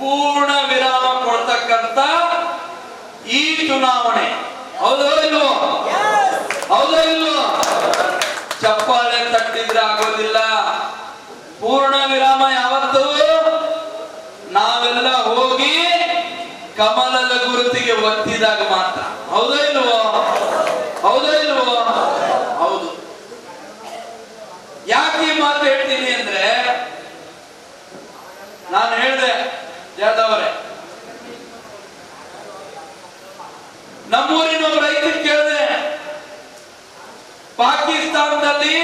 ಪೂರ್ಣ ವಿರಾಮ ಕೊಡ್ತಕ್ಕಂತ ಈ ಚುನಾವಣೆ. ಹೌದೋ ಹೌದೋ ಇಲ್ವೋ? ಚಪ್ಪಾಳೆ ತಟ್ಟಿದ್ರೆ ಆಗೋದಿಲ್ಲ. ಪೂರ್ಣ ವಿರಾಮ ಯಾವತ್ತು? ನಾವೆಲ್ಲ ಹೋಗಿ ಕಮಲದ ಗುರುತಿಗೆ ಒತ್ತಿದಾಗ ಮಾತ್ರ. ಹೌದೋ ಇಲ್ವೋ? ಹೌದೋ ಇಲ್ವೋ ಹೌದು ಯಾಕೆ ಈ ಮಾತು ಹೇಳ್ತೀನಿ ಅಂದ್ರೆ ನಾನು ಹೇಳಿದೆ ಜಾದವರೇ ನಮ್ಮೂರಿನ ಒಬ್ಬ ರೈತ ಕೇಳಿದೆ, ಪಾಕಿಸ್ತಾನದಲ್ಲಿ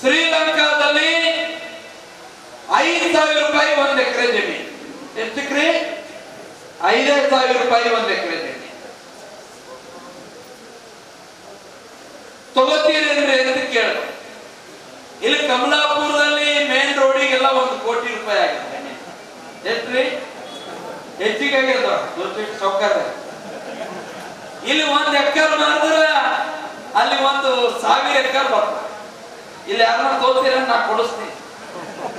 ಶ್ರೀಲಂಕಾದಲ್ಲಿ ಐದು ಸಾವಿರ ರೂಪಾಯಿ ಒಂದ್ ಎಕರೆ ಜಮೀನು. ಎಷ್ಟು ಎಕರೆ ಐದೈದು ಸಾವಿರ ರೂಪಾಯಿ ಒಂದ್ ಎಕರೆ ಜಮೀನು. ತಗೋತೀರಿ ಅಂದ್ರೆ ಅಂತ ಕೇಳ ಇಲ್ಲಿ ಕಮಲಾಪುರದಲ್ಲಿ ಮೇನ್ ರೋಡಿಗೆಲ್ಲ ಒಂದು ಕೋಟಿ ರೂಪಾಯಿ ಆಗಿದೆ ಹೆಚ್ಚಿಗೆ ಸೌಕರ್ಯ ಇಲ್ಲಿ ಒಂದ್ ಎಕರ್ ಮಾಡಿದ್ರೆ ಅಲ್ಲಿ ಒಂದು ಸಾವಿರ ಎಕರ್ ಬರ್ತದೆ. ಇಲ್ಲಿ ಯಾರನ್ನ ತೋತೀರ ನಾ ಕೊಡಿಸ್ತೀನಿ.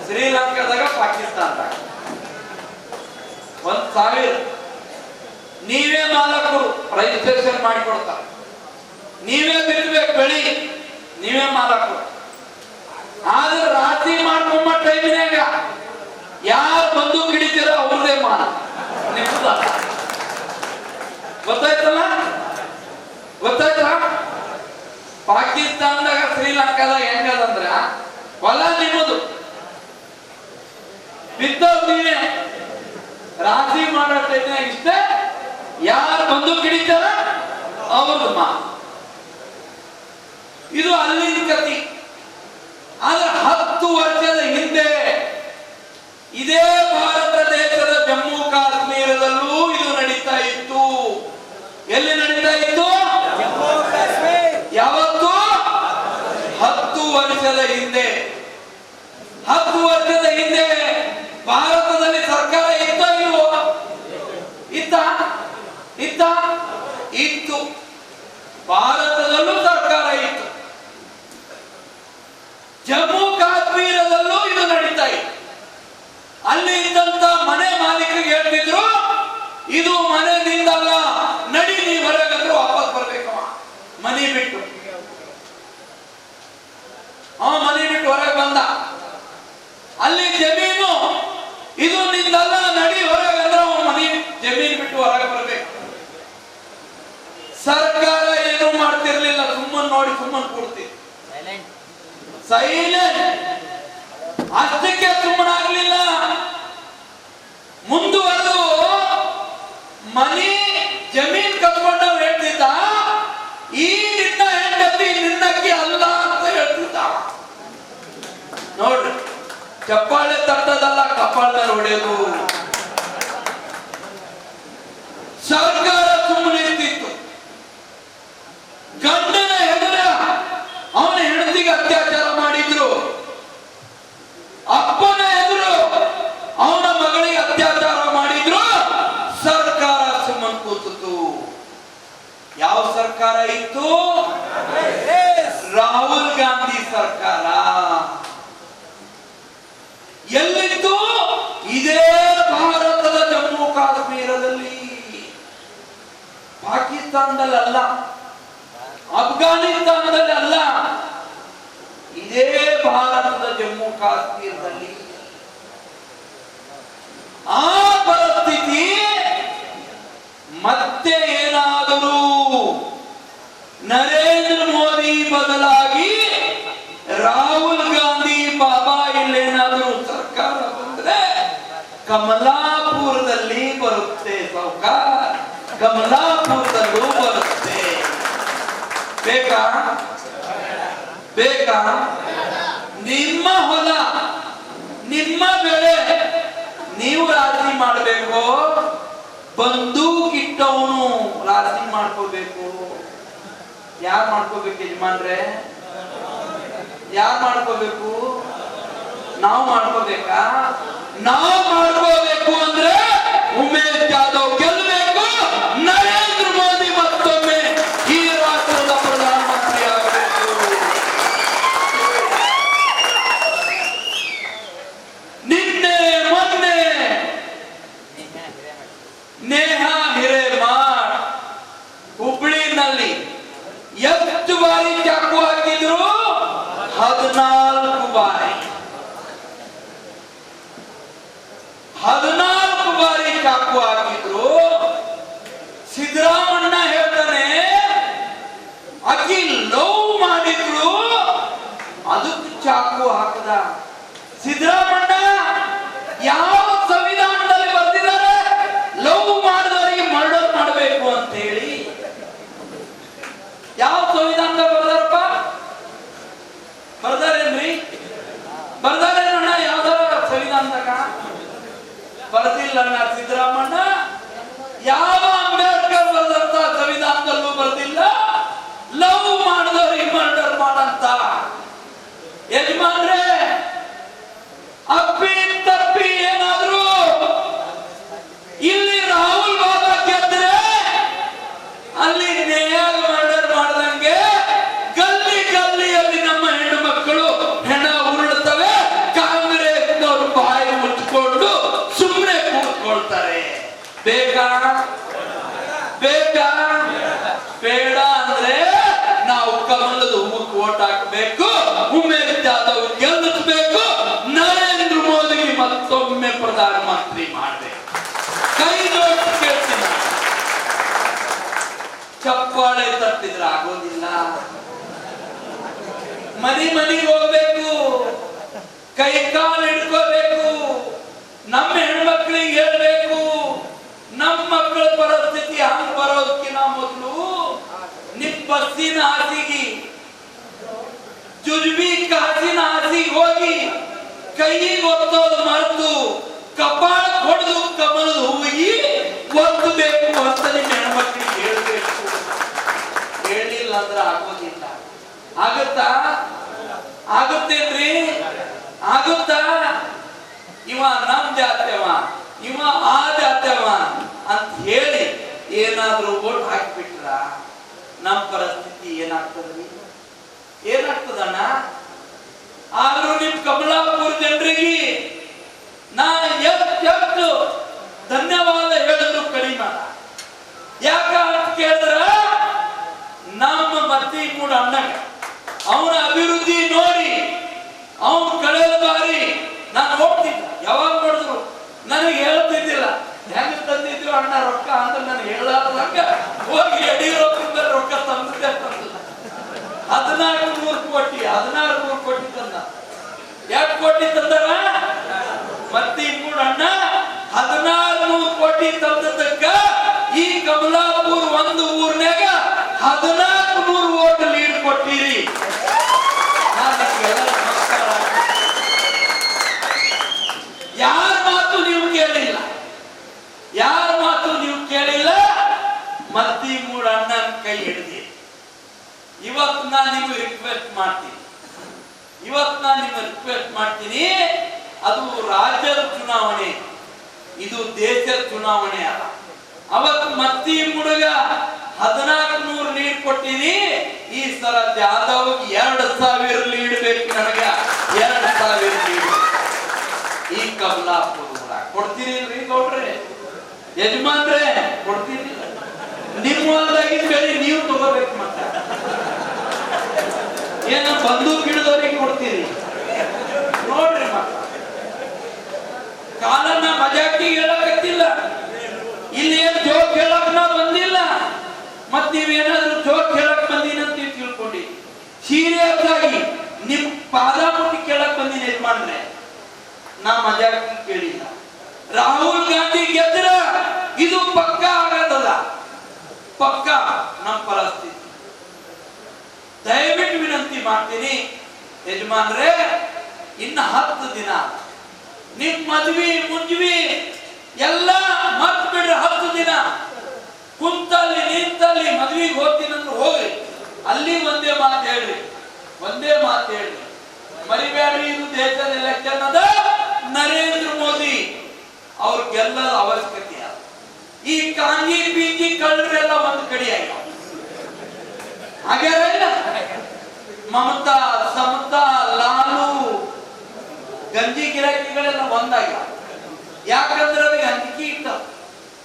ಶ್ರೀಲಂಕಾದಾಗ ಪಾಕಿಸ್ತಾನ ಒಂದ್ ಸಾವಿರ. ನೀವೇ ಮಾಲಕರು ರಿಜಿಸ್ಟ್ರೇಷನ್ ಮಾಡಿ ಕೊಡ್ತಾರೆ ನೀವೇ ಬಿಡ್ಬೇಕು ಬೆಳಿ. ನೀವೇ ಮಾಲಕರು. ಆದ್ರೆ ರಾತ್ರಿ ಮಾಡ್ಕೊಂಬ ಟೈಮಿನಾಗ ಯಾರು ಬಂದು ಹಿಡಿತೀರೋ ಅವ್ರದೇ ಮಾನ. ನಿಮ್ದ. ಗೊತ್ತಾಯ್ತಲ್ಲ? ಗೊತ್ತಾಯ್ತಾ? ಪಾಕಿಸ್ತಾನದಾಗ ಶ್ರೀಲಂಕಾದಾಗ ಹೆಂಗದಂದ್ರ ಹೊಲ ನಿಮ್ಮದು. ನೀವೇ. ರಾತ್ರಿ ಮಾಡೋ ಟೈಮ್ನಾಗ ಇಷ್ಟೇ? ಯಾರು ಬಂದು ಹಿಡಿತಾರ ಅವ್ರದ್ದು ಮಾ ಇದು ಅಲ್ಲಿನ ಕತಿ ಆದ್ರೆ ಹತ್ತು ವರ್ಷದ ಹಿಂದೆ ಇದೇ ಭಾರತ ದೇಶದ ಜಮ್ಮು ಕಾಶ್ಮೀರದಲ್ಲೂ ಇದು ನಡೀತಾ ಇತ್ತು. ಎಲ್ಲಿ ನಡೀತಾ ಇತ್ತು? ಯಾವತ್ತು? ಹತ್ತು ವರ್ಷದ ಹಿಂದೆ. ಹತ್ತು ವರ್ಷದ ಹಿಂದೆ ಭಾರತದಲ್ಲಿ ಸರ್ಕಾರ ಇತ್ತ ಇಲ್ವೋ? ಇತ್ತ? ಇತ್ತ? ಇತ್ತು. ಭಾರತದಲ್ಲೂ ಸರ್ಕಾರ ಇತ್ತು. ಜಮ್ಮು ಕಾಶ್ಮೀರದಲ್ಲೂ ಇದು ನಡೀತಾ ಇತ್ತು ಅಲ್ಲಿ ಇದ್ದಂತ ಮನೆ ಮಾಲೀಕರಿಗೆ ಹೇಳ್ತಿದ್ರು ಇದು ಮನೆ ನಿಂದಲ್ಲ ನಡಿ ನೀ ಹೊರಗಂದ್ರೆ ವಾಪಸ್ ಬರ್ಬೇಕವ ಮನಿ ಬಿಟ್ಟು ಅವ ಮನೆ ಬಿಟ್ಟು ಹೊರಗೆ ಬಂದ. ಅಲ್ಲಿ ಜಮೀನು ಇದು ನಿಂದಲ್ಲ ನಡಿ ಹೊರಗಂದ್ರೆ ಅವನ ಮನೆ ಜಮೀನು ಬಿಟ್ಟು ಹೊರಗೆ ಬರ್ಬೇಕು. ಸರ್ಕಾರ ಏನು ಮಾಡ್ತಿರ್ಲಿಲ್ಲ ಸುಮ್ಮನ್ ನೋಡಿ ಸುಮ್ಮನ್ ಕೊಡ್ತಿತ್ತು ಸೈಲೆಂಟ್ ಅಷ್ಟಕ್ಕೆ ಸುಮ್ಮನಾಗ್ಲಿಲ್ಲ ಮುಂದುವರೆದು ಮನಿ ಚಪ್ಪಾಳೆ ತಟ್ಟದಲ್ಲ ಕಪಾಳ ಹೊಡೆಯೋದು. ಸರ್ಕಾರ ಸುಮ್ಮನೆ ಇರ್ತಿತ್ತು. ಗಂಡನ ಹೆದರ ಅವನ ಹೆಂಡತಿಗೆ ಅತ್ಯಾಚಾರ ಮಾಡಿದ್ರು. ಅಪ್ಪನ ಎದುರು ಅವನ ಮಗಳಿಗೆ ಅತ್ಯಾಚಾರ ಮಾಡಿದ್ರು. ಸರ್ಕಾರ ಸುಮ್ಮನೆ ಕೂತಿತು ಯಾವ ಸರ್ಕಾರ ಇತ್ತು? ರಾಹುಲ್ ಗಾಂಧಿ ಸರ್ಕಾರ. ಎಲ್ಲಿತ್ತು ಇದೇ ಭಾರತದ ಜಮ್ಮು ಕಾಶ್ಮೀರದಲ್ಲಿ. ಪಾಕಿಸ್ತಾನದಲ್ಲಿ ಅಲ್ಲ ಅಫ್ಘಾನಿಸ್ತಾನದಲ್ಲಿ ಅಲ್ಲ, ಇದೇ ಭಾರತದ ಜಮ್ಮು ಕಾಶ್ಮೀರದಲ್ಲಿ. ಆ ಪರಿಸ್ಥಿತಿ ಮತ್ತೆ ಏನಾದರೂ ನರೇಂದ್ರ ಮೋದಿ ಬದಲಾಗಿ ರಾಹುಲ್ ಗಾಂಧಿ ಬಾಬಾ ಇಲ್ಲೇನಾದರೂ ಸರ್ಕಾರ ಬಂದ್ರೆ ಕಮಲಾಪುರದಲ್ಲಿ ಬರುತ್ತೆ ಸೌಕ ಕಮಲಾಪುರದಲ್ಲೂ ಬರುತ್ತೆ. ಬೇಕಾ? ಬೇಕಾ? ನಿಮ್ಮ ಹೊಲ, ನಿಮ್ಮ ಬೆಳೆ ನೀವು ರಾಜಿ ಮಾಡಬೇಕು. ಬಂದೂಕಿಟ್ಟವನು ರಾಜಿ ಮಾಡ್ಕೋಬೇಕು. ಯಾರು ಮಾಡ್ಕೋಬೇಕು ಯಜಮಾನ್ರೆ? ಯಾರು ಮಾಡ್ಕೋಬೇಕು? ನಾವು ಮಾಡ್ಕೋಬೇಕಾ? ನಾವು ಮಾಡ್ಕೋಬೇಕು ಅಂದ್ರೆ ಉಮೇಶ್ ಜಾಧವ್ ಗೆಲ್ಲಬೇಕು. lana drama. ಬೇಕಾ ಬೇಕಾ ಬೇಡ ಅಂದ್ರೆ ನಾವು ಕಮಲದ ಹೂವಕ್ಕೆ ಓಟ್ ಹಾಕಬೇಕು. ಉಮೇಶ್ ಜಾಧವ್ ನರೇಂದ್ರ ಮೋದಿ ಮತ್ತೊಮ್ಮೆ ಪ್ರಧಾನಮಂತ್ರಿ ಮಾಡಬೇಕು. ಕೈ ಜೋಡಿಸಿ. ಚಪ್ಪಾಳೆ ತಟ್ಟಿದ್ರೆ ಆಗೋದಿಲ್ಲ. ಮನಿ ಮನಿಗೆ ಹೋಗ್ಬೇಕು. ಕೈ ಕಾಲು ಹಿಡ್ಕೋಬೇಕು. ನಮ್ಮ ಹೆಣ್ಮಕ್ಳಿಗೆ ಹೇಳ್ಬೇಕು. ಮಕ್ಕಳ ಪರಿಸ್ಥಿತಿ ಹಂಗ್ ಬರೋದಕ್ಕಿಂತ ಮೊದಲು ನಿಮ್ ಬಸ್ಸಿನ ಹಾಸಿಗೆ, ಜುಜ್ಬಿ ಕಾಸಿನ ಹಾಸಿಗೆ ಹೋಗಿ ಕೈಗೆ ಒತ್ತೋದು ಮರೆತು, ಕಪಾಳ ಹೊಡೆದು ಕಮಲದ ಹೂವಿಗೆ ಒತ್ತಬೇಕು ಅಂತ ನಿಮ್ಮ ಹೆಣ್ಮಕ್ಳಿಗೆ ಹೇಳ್ಬೇಕು. ಹೇಳಿಲ್ಲ ಅಂದ್ರೆ ಆಗೋದಿಲ್ಲ. ಆಗುತ್ತಾ? ಆಗುತ್ತೇನ್ರಿ? ಆಗುತ್ತಾ? ಇವ ನಮ್ ಜಾತ್ಯವ, ಇವ ಆ ಜಾತ್ಯವ. ಅಂತ ಹೇಳಿ ಏನಾದರೂ ಓಟ್ ಹಾಕಿಬಿಟ್ರ ನಮ್ಮ ಪರಿಸ್ಥಿತಿ ಏನಾಗ್ತದ್ರಿ? ಏನಾಗ್ತದಣ್ಣ? ಆದ್ರೂ ನಿಮ್ ಕಮಲಾಪುರ ಜನರಿಗೆ ನಾ ಎಷ್ಟು ಧನ್ಯವಾದ ಹೇಳಿದ್ರು ಕಡಿಮೆ. ಯಾಕ ಅಂತ ಕೇಳಿದ್ರ? ನಮ್ಮ ಮತ್ತಿ ಕೂಡ ಅಣ್ಣ ಅವನ ಅಭಿವೃದ್ಧಿ ನೋಡಿ ಅವನು ಕಳೆದ ಬಾರಿ ನಾನು ಹೋಗ್ತಿದ್ದ. ಯಾವಾಗ ನೋಡಿದ್ರು? ನನಗೆ ಹೇಳ್ತಿದ್ದಿಲ್ಲ. ಹೆಂಗ ಅಣ್ಣ ರೊಕ್ಕ ಅಂದ್ರೆ ನನಗೆ ಹೇಳಾರ್ದಂಗ ಹೋಗಿ ಯಡಿಯೂರಪ್ಪನ ರೊಕ್ಕ ತಂದಿದ್ದೆ ತಂದಿಲ್ಲ ಹದಿನಾರು ನೂರು ಕೋಟಿ, ಹದಿನಾರು ನೂರು ಕೋಟಿ ತಂದ. ಯಾಕೆ ಕೋಟಿ ತಂದಾರ ಮತ್ತೆ ಮೂಡ ಅಣ್ಣ, ಹದಿನಾರು ನೂರು ಕೋಟಿ ತಂದದಕ್ಕ ಈ ಕಮಲಾಪುರ್ ಒಂದು ಊರ್ನ್ಯಾಗ ಹದಿನಾಲ್ಕು ನೂರು ಓಟ್ ಲೀಡ್ ಕೊಟ್ಟಿರಿ ನಾನ್ ನಿಮ್ಗೆಲ್ಲ ನಮಸ್ಕಾರ ಯಾರ ಮಾತು ನೀವು ಕೇಳಿಲ್ಲ ಯಾರ ಮಾತು ನೀವು ಕೇಳಿಲ್ಲ ಮತ್ತಿ ಮೂಡ ಅಣ್ಣನ ಕೈ ಹಿಡಿದಿರಿ ಇವತ್ತು ನಾನು ನಿಮಗೆ ರಿಕ್ವೆಸ್ಟ್ ಮಾಡ್ತೀನಿ ಇವತ್ತು ನಾನು ನಿಮಗೆ ರಿಕ್ವೆಸ್ಟ್ ಮಾಡ್ತೀನಿ ಅದು ರಾಜ್ಯದ ಚುನಾವಣೆ. ಇದು ದೇಶದ ಚುನಾವಣೆ ಅಲ್ಲ. ಅವತ್ತು ಮತ್ತಿ ಹುಡುಗ ಹದಿನಾಲ್ಕು ನೂರು ಲೀಡ್ ಕೊಟ್ಟಿರಿ ಈ ಸಲ ಜಾಧವ್ ಎರಡು ಸಾವಿರ ಲೀಡ್ ಬೇಕು ನನಗ. ಎರಡು ಸಾವಿರ ಲೀಡ್ ಈ ಕಮಲಾಪುರ ಕೊಡ್ತೀರಿ ಗೌಡ್ರೆ? ಯಜಮಾನ್ರೆ, ಕೊಡ್ತೀರಿ? ನಿಮ್ಮ ಹೊಲದಾಗಿನ ಬೆಳೆ ನೀವು ತಗೋಬೇಕು ಮತ್ತೆ. ಏನ ಬಂದೂಕ್ ಗಿಡದವರಿಗೆ ಕೊಡ್ತೀರಿ? ನೋಡ್ರಿ ಕಾಲನ್ನ ಮಜಾಕಿ ಹೇಳಕತ್ತಿಲ್ಲ. ಇಲ್ಲಿ ಏನ್ ಜೋಕ್ ಹೇಳಕ್ ನಾ ಬಂದಿಲ್ಲ. ಮತ್ ನೀವೇನಾದ್ರೂ ಜೋಕ್ ಹೇಳಕ್ ಬಂದೀನಿ ಅಂತ ತಿಳ್ಕೊಂಡಿ. ಸೀರಿಯಸ್ ಆಗಿ ನಿಮ್ ಪಾದ ಮುಟ್ಟಿ ಕೇಳಕ್ ಬಂದಿನ ಯಜಮಾನ್ರೆ. ನಾ ಮಜಾಕಿ ಕೇಳಿಲ್ಲ. ರಾಹುಲ್ ಗಾಂಧಿ ಗೆದ್ರ ಇದು ಪಕ್ಕ ಆಗದಲ್ಲ ಪಕ್ಕ ನಮ್ಮ ಪರಿಸ್ಥಿತಿ. ದಯವಿಟ್ಟು ವಿನಂತಿ ಮಾಡ್ತೀನಿ ಯಜಮಾನ್ರೆ ಇನ್ನ ಹತ್ತು ದಿನ. ನಿಮ್ ಮದ್ವಿ, ಮುಂಜ್ವಿ ಎಲ್ಲ ಮತ್ ಬಿಡ್ರಿ ಹತ್ತು ದಿನ. ಕುಂತಲ್ಲಿ, ನಿಂತಲ್ಲಿ ಮದ್ವಿಗೆ ಹೋಗ್ತೀನಂದ್ರೆ ಹೋಗ್ರಿ. ಅಲ್ಲಿ ಒಂದೇ ಮಾತು ಹೇಳ್ರಿ. ಒಂದೇ ಮಾತು ಹೇಳ್ರಿ. ಮರಿಬೇಡ್ರಿ ಇದು ದೇಶದ ಎಲೆಕ್ಷನ್ ಅದ. ನರೇಂದ್ರ ಮೋದಿ ಅವ್ರ ಗೆಲ್ಲದ ಅವಶ್ಯಕತೆ ಈ ಕಾಂಗಿ ಬೀಜಿ ಕಳ್ಳರೆಲ್ಲ ಒಂದ್ ಕಡೆ ಆಗ್ಯಾವ ಹಾಗೆ ಮಮತಾ, ಸಮತಾ, ಲಾಲು ಗಂಜಿ ಗಿರಾಕಿಗಳೆಲ್ಲ ಬಂದಾಗ ಯಾಕಂದ್ರೆ ಅವ್ರಿಗೆ ಅಂಜಿಕೆ ಇಟ್ಟ.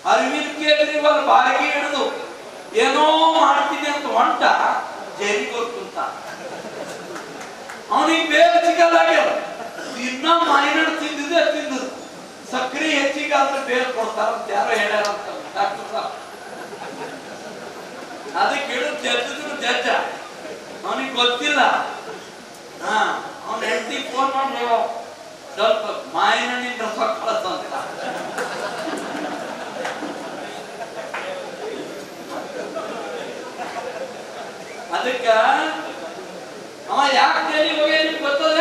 ಅರವಿಂದ್ ಕೇಜ್ರಿವಾಲ್ ಬಾರಿಗೆ ಹಿಡಿದು ಏನೋ ಮಾಡ್ತೀನಿ ಅಂತ ಹೊಂಟ ಜೈಲಿಗೆ ಹೋಗಿ ಕುಂತ ಅವನಿಗೆ ಬೇಗ ಸಿಗಲ್ಲಾಗ್ಯಾರ ಇನ್ನ ಮೈನಡ್ ತಿಂದಿದೆ ತಿಂದದು ಸಕ್ರಿ ಹೆಚ್ಚಿಗೆ ಆದ್ರೆ ಬೇರೆ ಕೊಡ್ತಾರ ಅಂತ ಯಾರೋ ಹೇಳ್ಯಾರ ಅಂತ ಡಾಕ್ಟರ್ ಅದಕ್ಕೆ ಹೇಳು ಜಜ್ಜಿದ್ರು, ಜಜ್ಜ. ಅವನಿಗೆ ಗೊತ್ತಿಲ್ಲ. ಹಾ, ಅವನ ಹೆಂಡತಿ ಫೋನ್ ಮಾಡಿ ಹೇಳೋ. ಸ್ವಲ್ಪ ಮಾಯಿನಣ್ಣಿನ ರಸ ಅಂತ. ಅದಕ್ಕ ಅವ ಯಾಕೆ ಹೋಗಿ ಗೊತ್ತದ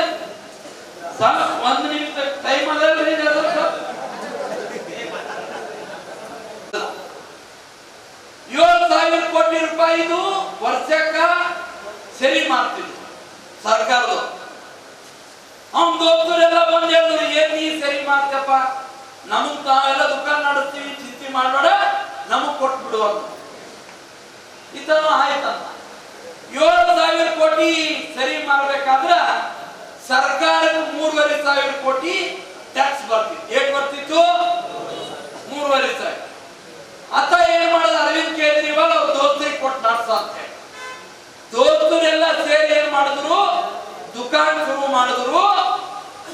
ಸರ್ ಒಂದ್ ನಿಮಿಷ ಟೈಮ್ ಅದಲ್ರಿ ಜಗದೀಶ್ ಸರ್? ಏಳು ಸಾವಿರ ಕೋಟಿ ರೂಪಾಯಿದು ವರ್ಷಕ್ಕ ಸರಿ ಮಾಡ್ತಿದ್ರು ಸರ್ಕಾರದವರು ಅವ್ನ ದೋಸ್ತರೆಲ್ಲ ಬಂದ್ ಹೇಳಿದ್ರು ಏನ್ ನೀ ಸರಿ ಮಾಡ್ತಪ್ಪ ನಮಗ್ ನಾವೆಲ್ಲ ದುಕಾನ್ ನಡೆಸ್ತೀವಿ ಚಿಂತೆ ಮಾಡಬೇಡ ನಮಗ್ ಕೊಟ್ಬಿಡು ಅಂತ ಇದನ್ನು ಆಯ್ತಂತ ಏಳು ಸಾವಿರ ಕೋಟಿ ಸರಿ ಮಾಡ್ಬೇಕಾದ್ರ ಸರ್ಕಾರಕ್ಕೆ ಮೂರುವರೆ ಸಾವಿರ ಕೋಟಿ ಟ್ಯಾಕ್ಸ್ ಬರ್ತಿತ್ತು ಏಟ್ ಬರ್ತಿತ್ತು ಮೂರುವರೆ ಸಾವಿರ ಅತ್ತ ಏನ್ ಮಾಡೋದು ಅರವಿಂದ್ ಕೇಜ್ರಿವಾಲ್ ಅವ್ರ ದೋಸ್ತರಿಗೆ ಕೊಟ್ಟು ನಡ್ಸ ಅಂತ ಹೇಳಿ ದೋಸ್ತರೆಲ್ಲ ಸೇರಿ ಏನ್ ಮಾಡಿದ್ರು, ದುಕಾನ್ ಶುರು ಮಾಡಿದ್ರು,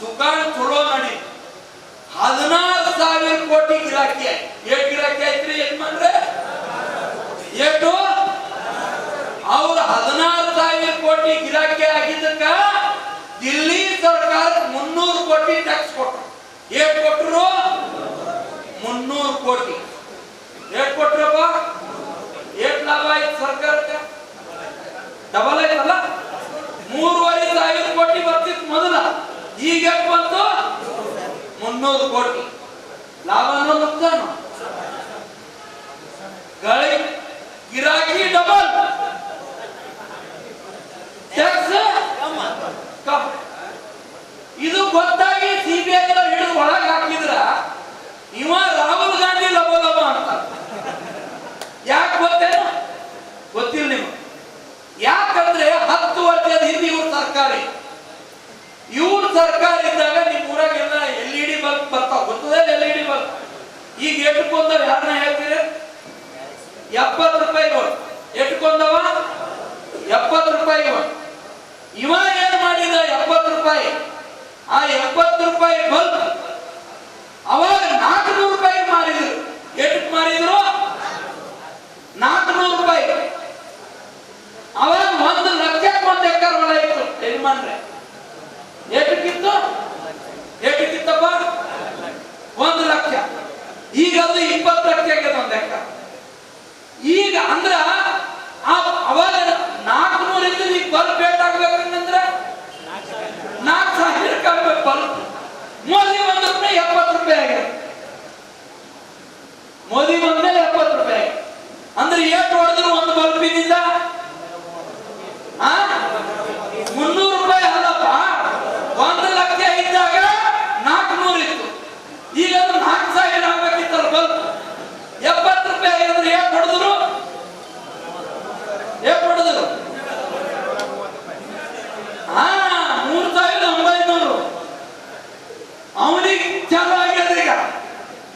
ದುಕಾನ್ ಚಲೋ ನಡಿ ಹದಿನಾಲ್ಕು ಸಾವಿರ ಕೋಟಿ ಗಿರಾಕಿ ಏಟ್ ಗಿರಾಕಿ ಆಯ್ತ್ರಿ ಯಜಮಾನ್ರೆ ಏಟು? ಅವ್ರ ಹದಿನಾರು ಸಾವಿರ ಕೋಟಿ ಗಿರಾಕಿ ಆಗಿದ್ದಕ್ಕ ದಿಲ್ಲಿ ಸರ್ಕಾರ ಮುನ್ನೂರು ಕೋಟಿ ಟ್ಯಾಕ್ಸ್ ಕೊಟ್ರು. ಏಟ್ ಕೊಟ್ರು? ಮುನ್ನೂರು ಕೋಟಿ. ಏಟ್ ಕೊಟ್ರಪ್ಪ? ಏಟ್ ಲಾಭ ಆಯ್ತು ಸರ್ಕಾರಕ್ಕೆ? ಡಬಲ್ ಆಯ್ತಲ್ಲ? ಮೂರುವರೆ ಸಾವಿರ ಕೋಟಿ ಬರ್ತಿತ್ತು ಮೊದಲ. ಈಗ ಬಂತು? ಮುನ್ನೂರು ಕೋಟಿ. ಲಾಭನೋ ನುಕ್ಸಾನು. ಗಾಳಿ ಗಿರಾಕಿ ಡಬಲ್ ಟ್ಯಾಕ್ಸ್ ಕಮ್ ಇದು ಗೊತ್ತಾಗಿ ಸಿಬಿಐ ಹಿಡಿದು ಒಳಗೆ ಹಾಕಿದ್ರ ಇವ ರಾಹುಲ್ ಗಾಂಧಿ ಲಬೋ ಲಬ ಅಂತ ಯಾಕೆ ಗೊತ್ತೇನು ಗೊತ್ತಿಲ್ಲ ನಿಮ್ಗೆ ಯಾಕಂದ್ರೆ ಹತ್ತು ವರ್ಷದ ಹಿಂದೆ ಇವ್ರ ಸರ್ಕಾರ. ಇವ್ರ ಸರ್ಕಾರ ಇದ್ದಾಗ ನಿಮ್ ಊರಾಗೆಲ್ಲ ಎಲ್ ಇ ಡಿ ಬಲ್ಬ್ ಬರ್ತಾವ. ಗೊತ್ತದ ಎಲ್ ಇ ಡಿ ಬಲ್ಬ್? ಈಗ ಎಟ್ಕೊಂಡವ್ ಯಾರನ್ನ ಹೇಳ್ತೀರಿ? ಎಪ್ಪತ್ತು ರೂಪಾಯಿ ಕೊಡು ಎಟ್ಕೊಂಡವ ಎಪ್ಪತ್ತು ರೂಪಾಯಿ ಕೊಡು ಇವ ಏನ್ ಮಾಡಿದ ಎಪ್ಪತ್ತು ರೂಪಾಯಿ ಆ ಎಪ್ಪತ್ತು ರೂಪಾಯಿ ಬಲ್ಬ್ ಅವಾಗ ನಾಲ್ಕುನೂರು ರೂಪಾಯಿ ಮಾರಿದ್ರು ಎಷ್ಟು ಮಾರಿದ್ರು ನಾಲ್ಕುನೂರು ರೂಪಾಯಿ ಅವಾಗ ಒಂದು ಲಕ್ಷಕ್ಕೆ ಒಂದು ಎಕರೆ ಹೊಲ ಇತ್ತು ಯಜಮಾನ್ರೆ ಎಷ್ಟಕ್ಕಿತ್ತು ಎಷ್ಟಕ್ಕಿತ್ತಪ್ಪ ಒಂದು ಲಕ್ಷ ಈಗ ಅದು ಇಪ್ಪತ್ತು ಲಕ್ಷ ಆಗ್ಯದ ಒಂದು ಎಕರೆ ಈಗ ಅಂದ್ರ ಆ ಅವಾಗ ನಾಲ್ಕುನೂರು ಇದ್ದು ಈಗ ಬಲ್ಬ್ ಬೇಕಾಗ್ಬೇಕಂದ್ರ ನಾಲ್ಕು ಸಾವಿರಕ್ಕೆ ಆಗ್ಬೇಕು ಬಲ್ಬ್ ಮೋದಿ ಒಂದು ರೂಪಾಯಿ ಎಪ್ಪತ್ತು ರೂಪಾಯಿ ಆಗ್ಯದ ಮೋದಿ ಬಂದ್ಮೇಲೆ ಎಪ್ಪತ್ತು ರೂಪಾಯಿ ಆಗ್ಯದ. ಅಂದ್ರೆ ಎಷ್ಟು ಹೊಡೆದ್ರು ಒಂದು ಬಲ್ಬಿನಿಂದ ಆ ಮುನ್ನೂರು ರೂಪಾಯಿ ಅಲ್ಲಪ್ಪ ಒಂದು ಲಕ್ಷ ಇದ್ದಾಗ ನಾಲ್ಕುನೂರು ಇತ್ತು ಈಗ ಅದು ನಾಲ್ಕು ಸಾವಿರ ಆಗ್ಬೇಕಿತ್ತಲ್ಲ ಬಲ್ಬ್ ಎಪ್ಪತ್ತು ರೂಪಾಯಿ ಆಗಿದ್ರೆ ಎಷ್ಟು ಹೊಡೆದ್ರು ಎಷ್ಟು ಹೊಡೆದ್ರು ಹಾ ಮೂರು ಸಾವಿರದ ಒಂಬೈನೂರು ಅವನಿಗೆ ಚಾಲು ಆಗ್ಯದ ಈಗ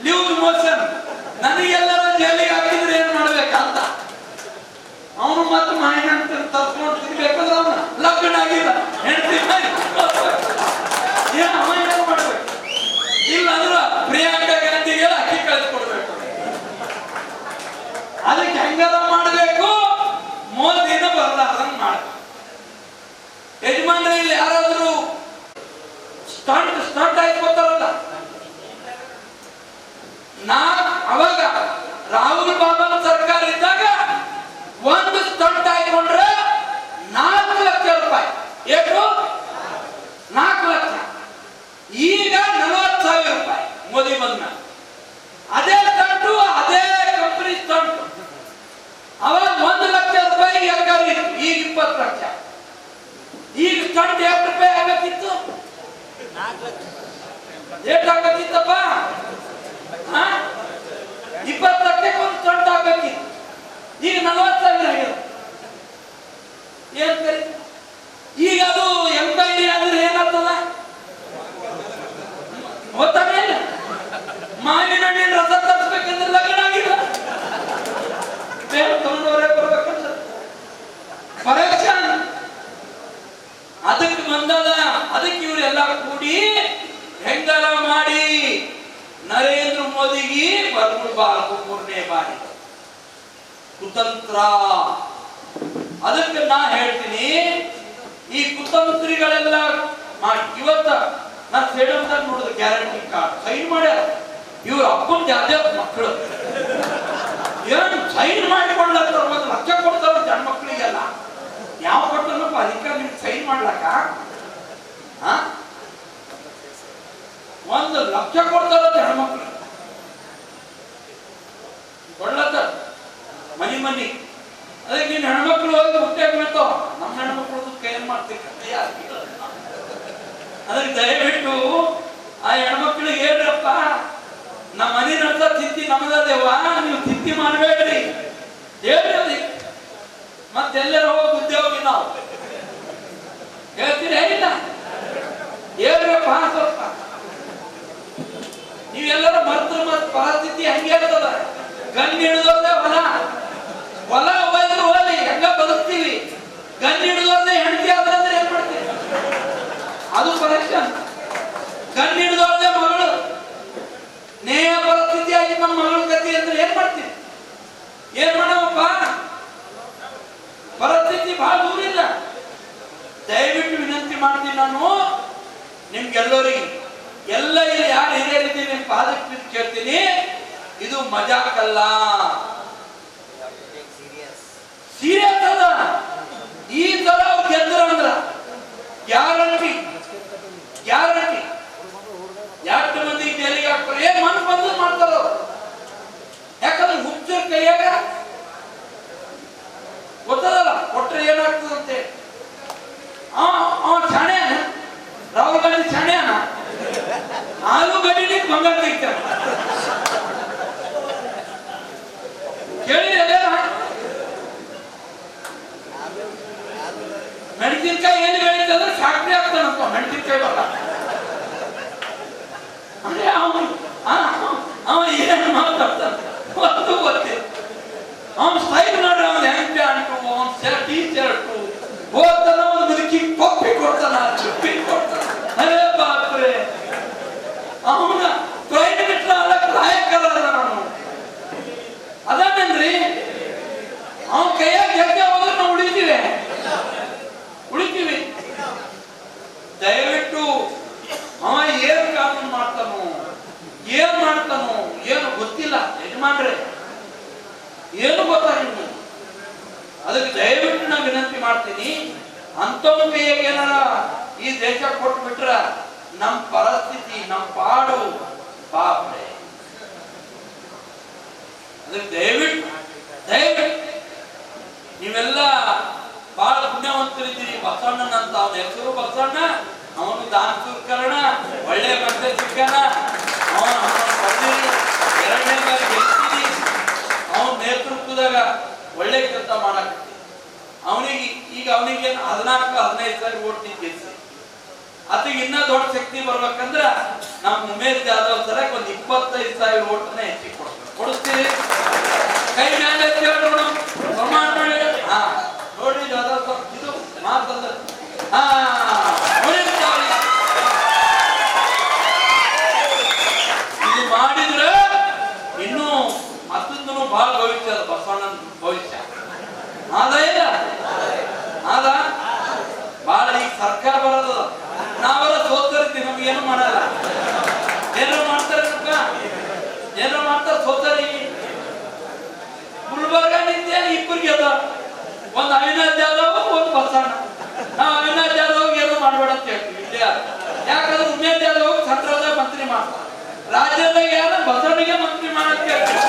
ಲೂಸ್ ಮೋಷನ್ ನನಗೆಲ್ಲರೂ ಜೈಲಿಗೆ ಹಾಕಿದ್ರೆ ಏನ್ ಮಾಡ್ಬೇಕಂತ ಅವನು ಮತ್ತೆ ಮಾಯನ ತರ್ಸ್ಕೊಂಡು ತಿನ್ಬೇಕಂದ್ರೆ ಅವನು ಲಗ್ನ ಆಗಿಲ್ಲ. ಹೆಂಡತಿ ಏನ್ ಅವ ಏನ್ ಮಾಡ್ಬೇಕು? ಇಲ್ಲ ಅಂದ್ರ ಪ್ರಿಯಾಂಕಾ ಗಾಂಧಿಗೆ ಅಕ್ಕಿ ಕಳಿಸ್ಕೊಡ್ಬೇಕು ಅದಕ್ಕೆ ಹೆಂಗದ ಮಾಡಬೇಕು? ಮೋದಿನ ಬರ್ಲಾರ್ದಂಗ್ ಮಾಡ್ಬೇಕು. ಯಜಮಾನ್ರ ಇಲ್ಲಿ ಯಾರಾದ್ರೂ ಸ್ಟಂಟ್ ಸ್ಟಂಟ್ ಆಯ್ಕೋತಾರಲ್ಲ ನಾ ಅವಾಗ ರಾಹುಲ್ ಬಾಬಾ ಸರ್ಕಾರ ಇದ್ದಾಗ ಒಂದು ಸ್ಟಂಟ್ ಆಯ್ಕೊಂಡ್ರೆ ನಾಲ್ಕು ಲಕ್ಷ ರೂಪಾಯಿ. ಎಷ್ಟು? ನಾಲ್ಕು ಲಕ್ಷ. ಈಗ ನಲವತ್ತು ಸಾವಿರ ರೂಪಾಯಿ ಮೋದಿ ಬಂದ ಅದೇ ಸ್ಟಂಟು ಅದೇ ಕಂಪನಿ ಸ್ಟಂಟು ಅವಾಗ ಒಂದು ಲಕ್ಷ ರೂಪಾಯಿ ಎಕರೆ ಈಗ ಇಪ್ಪತ್ತು ಲಕ್ಷ. ಈಗ ಸ್ಟಂಟ್ ಎಷ್ಟು ರೂಪಾಯಿ ಆಗಬೇಕಿತ್ತು? ಎಷ್ಟು ಆಗಬೇಕಿತ್ತಪ್ಪ ಇಪ್ಪತ್ತು ಲಕ್ಷಕ್ಕೆ ಒಂದು ಸ್ಟಂಟ್ ಆಗ್ಬೇಕಿತ್ತು ಈಗ ನಲವತ್ತು ಸಾವಿರ ಆಗ್ಯದ ಏನ್ ಕರಿ? ಈಗ ಅದು ಎಂಕ್ವೈರಿ ಆದ್ರೆ ಏನಾಗ್ತದ? ಇಲ್ಲ ಮಾವಿನ ಹಣ್ಣಿನ ರಸ ತರಿಸ್ಬೇಕಂದ್ರೆ ಲಗ್ನ ಆಗಿಲ್ಲ. ಬೇರೆ ತಗೊಂಡವರೇ ಬರ್ಬೇಕಂತ. ಕರೆಕ್ಷನ್ ಅದಕ್ಕೆ ಬಂದದ, ಅದಕ್ಕೆ ಇವರೆಲ್ಲ ಕೂಡಿ ಹೆಂಗಲ ಮಾಡಿ ನರೇಂದ್ರ ಮೋದಿಗೆ ಬರ್ಬಿಡ್ಬಾರ್ದು ಮೂರನೇ ಬಾರಿ. ಕುತಂತ್ರ. ಅದಕ್ಕೆ ನಾ ಹೇಳ್ತೀನಿ, ಈ ಕುತಂತ್ರಿಗಳೆಲ್ಲ ಇವತ್ತ ನಾ ಹೇಳುವಂತ ನೋಡಿದ ಗ್ಯಾರಂಟಿ ಕಾರ್ಡ್ ಸೈನ್ ಮಾಡ್ಯಾರ. ಇವ್ರ ಅಪ್ಪನ ಜಾತಿ ಮಕ್ಕಳು ಏನು ಸೈನ್ ಮಾಡಿಕೊಳ್ಳತ್ತಾರ ಒಂದು ಲಕ್ಷ ಕೊಡ್ತಾರ ಜನ ಮಕ್ಕಳಿಗೆಲ್ಲ ಯಾವ ಕೊಟ್ಟನಪ್ಪ ಅದಕ್ಕೆ ನಿಮ್ಗೆ ಸೈನ್ ಮಾಡ್ಲಕ್ಕ ಆ? ಒಂದು ಲಕ್ಷ ಕೊಡ್ತಾರ ಹೆಣ್ಮಕ್ಳು ಮನಿ ಅದೇ ಅದಕ್ಕೆ ನೀನ್ ಹೆಣ್ಮಕ್ಳು ಹೋಗಿ ಹುಟ್ಟೆ ಬೀಳ್ತಾವ ನಮ್ಮ ಹೆಣ್ಮಕ್ಳು ಕೈ ಏನ್ ಮಾಡ್ತೀವಿ. ಅದಕ್ಕೆ ದಯವಿಟ್ಟು ಆ ಹೆಣ್ಮಕ್ಳಿಗೆ ಹೇಳ್ರಪ್ಪ. ನಮ್ಮ ಮನೆ ನಡ್ದ ತಿತ್ತಿ ನಮ್ಮದೇವ ನೀವು ತಿತ್ತಿ ಮಾಡಬೇಡ್ರಿ. ಹೇಳ್ರಿ. ಮತ್ತೆಲ್ಲರೂ ಹೋಗಿ ಉದ್ಯೋಗಿ ನಾವು. ಹೇಳ್ತೀರಿ ಇಲ್ಲ? ಹೇಳ್ರಪ್ಪ ಸ್ವಲ್ಪ. ನೀವೆಲ್ಲರೂ ಮರ್ತ್ರ ಮತ್ತೆ ಪರಿಸ್ಥಿತಿ ಹಂಗೆ ಇರ್ತದ. ಗನ್ ಹಿಡಿದೋದೆ ಹೊಲ. ಹೊಲ ಹೋದ್ರೆ ಹೋಲಿ ಹೆಂಗ ಬದುಕ್ತೀವಿ. ಗನ್ ಹಿಡಿದೋದೆ ಹೆಂಡತಿ ಆದ್ರೆ ಏನ್ ಅದು ಕಲೆಕ್ಷನ್ ಗನ್ ಹಿಡಿದೋದೆ ಮಗಳು. ನೇಯ ಪರಿಸ್ಥಿತಿ ಆಗಿ ನಮ್ಮ ಮಗಳ ಗತಿ ಅಂದ್ರೆ ಏನ್ ಮಾಡ್ತೀವಿ ಏನ್ ಮಾಡವಪ್ಪ? ಪರಿಸ್ಥಿತಿ ಬಹಳ ದೂರ ಇಲ್ಲ. ದಯವಿಟ್ಟು ವಿನಂತಿ ಮಾಡ್ತೀನಿ ನಾನು ನಿಮ್ಗೆಲ್ಲರಿಗೆ. ಎಲ್ಲ ಇಲ್ಲಿ ಯಾರು ಹಿರಿಯರಿದ್ದೀವಿ ನಿಮ್ ಪಾದಕ್ಕೆ ಕೇಳ್ತೀನಿ. ಇದು ಮಜಾಕಲ್ಲ. ಸೀರಿಯಸ್ ಈ ತರ ಗೆದ್ರ ಅಂದ್ರ ಗ್ಯಾರಂಟಿ ಗ್ಯಾರಂಟಿ ಎಷ್ಟು ಮಂದಿ ಜೈಲಿಗೆ ಹಾಕ್ತಾರೆ? ಏನ್ ಮನ್ ಬಂದ್ ಮಾಡ್ತಾರ. ಯಾಕಂದ್ರೆ ಹುಚ್ಚರ ಕೈಯಾಗ ಗೊತ್ತದಲ್ಲ, ಕೊಟ್ರೆ ಏನಾಗ್ತದಂತೆ ಅವ ಅವ ಶಾಣ್ಯಾನ ರಾಹುಲ್ ಗಾಂಧಿ ಶಾಣ್ಯಾನ ಆಲೂಗಡ್ಡಿ ಬಂಗಾರ ತೆಗಿತಾನೆ ಕೇಳಿದ್ರೆ ಮೆಣಸಿನ್ಕಾಯಿ ಏನು ಬೆಳೀತಂದ್ರೆ ಫ್ಯಾಕ್ಟ್ರಿ ಮೆಣಸಿನ್ಕಾಯಿ ಬರಲ್ಲ ಅಂದ್ರೆ ಅವನು ಅವ ಏನು ಮಾತಾಡ್ತಾನೆ ಒಂದು ಗೊತ್ತಿಲ್ಲ ಅವನ ಸ್ಟೈಲ್ ನೋಡ್ರಿ ಅವನ ಹೆಂಗೆ ಪ್ಯಾಂಟು ಅವನ ಈ ಶರ್ಟು ಒಂದು ಮುದುಕಿ ಕೊಪ್ಪಿ ಕೊಡ್ತಾನ ಚುಪ್ಪಿ ಕೊಡ್ತಾನ ಅರೇ ಬಾಪ್ರೆ ಅವನ ಪ್ರೈಮ್ ಮಿನಿಸ್ಟರ್ ಆಗಕ್ ಲಾಯಕಲ್ಲ ನಾನು ಅದನ್ನೇನ್ರಿ ಅವನ ಕೈಯಾಗ ಹೆಜ್ಜೆ ಹೋದ್ರೆ ನಾವು ಉಳಿತೀವಿ ಉಳಿತೀವಿ ದಯವಿಟ್ಟು ಅವ ಏನ್ ಕಾನೂನು ಮಾಡ್ತಾನೋ ಏನ್ ಮಾಡ್ತಾನೋ ಏನು ಗೊತ್ತಿಲ್ಲ ಯಜಮಾನ್ರೆ ಏನು ಗೊತ್ತಾಗಿಲ್ಲ ಅದಕ್ಕೆ ದಯವಿಟ್ಟು ನಾ ವಿನಂತಿ ಮಾಡ್ತೀನಿ. ಕೈಯಾಗ ಏನಾರ ಈ ದೇಶ ಕೊಟ್ಬಿಟ್ರ ನಮ್ ಪರಿಸ್ಥಿತಿ, ನಮ್ ಪಾಡು ಪಾಪೆ ಅದಕ್ಕೆ ದಯವಿಟ್ಟು ದಯವಿಟ್ಟು ನೀವೆಲ್ಲ ಬಹಳ ಪುಣ್ಯವಂತರಿದ್ದೀರಿ. ಬಸವಣ್ಣನಂತ ಅವನ ಹೆಸರು ಬಸವಣ್ಣ, ಅವನು ದಾನ ಕರ್ಣ ಒಳ್ಳೆ ಮಕ್ಕಳ ಸಿಕ್ಕಣ. ಅವನ ಎರಡನೇ ಅವನ ನೇತೃತ್ವದಾಗ ಒಳ್ಳೆ ಕೆಲಸ ಮಾಡಕತ್ತಿ ಅವನಿಗೆ, ಈಗ ಅವನಿಗೆ ಹದಿನಾಲ್ಕು, ಹದಿನೈದು ಸಾರಿ ಓಟ್ ನಿಂತು ಅದು ಇನ್ನ ದೊಡ್ಡ ಶಕ್ತಿ ಬರ್ಬೇಕಂದ್ರ ನಮ್ ಉಮೇಶ್ ಜಾಧವ್ ಸರ ಒಂದ್ ಇಪ್ಪತ್ತೈದು ಸಾವಿರ ಓಟನ್ನ ಹೆಚ್ಚಿಗೆ ಕೊಡ್ತಾರೆ. ಕೊಡಿಸ್ತೀರಿ? ಕೈ ಮೇಲೆ ನೋಡು. ಹಾ, ನೋಡ್ರಿ ಜಾಧವ್ ಇದು ಮಾತಂದ ಹಾ ಉಮೇಶ್ ಜಾಧವ್. ಇದು ಮಾಡಿದ್ರೆ ಇನ್ನೂ ಮತ್ತೊಂದು ಬಹಳ ಭವಿಷ್ಯ ಅದ ಬಸವಣ್ಣನ ಭವಿಷ್ಯ ಆದ ಇಲ್ಲ ಆದ ಬಹಳ ಈಗ ಸರ್ಕಾರ ಬರೋದು ನಾವೆಲ್ಲ ಸೋತರಿದ್ದೀವಿ ನಮ್ಗೆ ಏನು ಮಾಡಲ್ಲ. ಏನೋ ಮಾಡ್ತಾರೆ ಏನೋ ಮಾಡ್ತಾರೆ ಸೋತರಿ ಗುಲ್ಬರ್ಗ ನಿಂತೇನು ಇಬ್ಬರಿಗೆ ಅದ. ಒಂದು ಅವಿನಾಶ್ ಯಾದವ್, ಒಂದು ಬಸಣ್ಣ ನಾವು ಅವಿನಾಶ್ ಯಾದವ್ ಏನೋ ಮಾಡಬೇಡ ಅಂತ ಹೇಳ್ತೀವಿ. ಯಾಕಂದ್ರೆ ಉಮೇಶ್ ಯಾದವ್ ಸೆಂಟ್ರಲ್ದಾಗ ಮಂತ್ರಿ ಮಾಡ್ತಾರೆ. ರಾಜ್ಯದಾಗ ಯಾರು? ಬಸವನಿಗೆ ಮಂತ್ರಿ ಮಾಡಕ್ಕೆ ಹೇಳ್ತೀವಿ.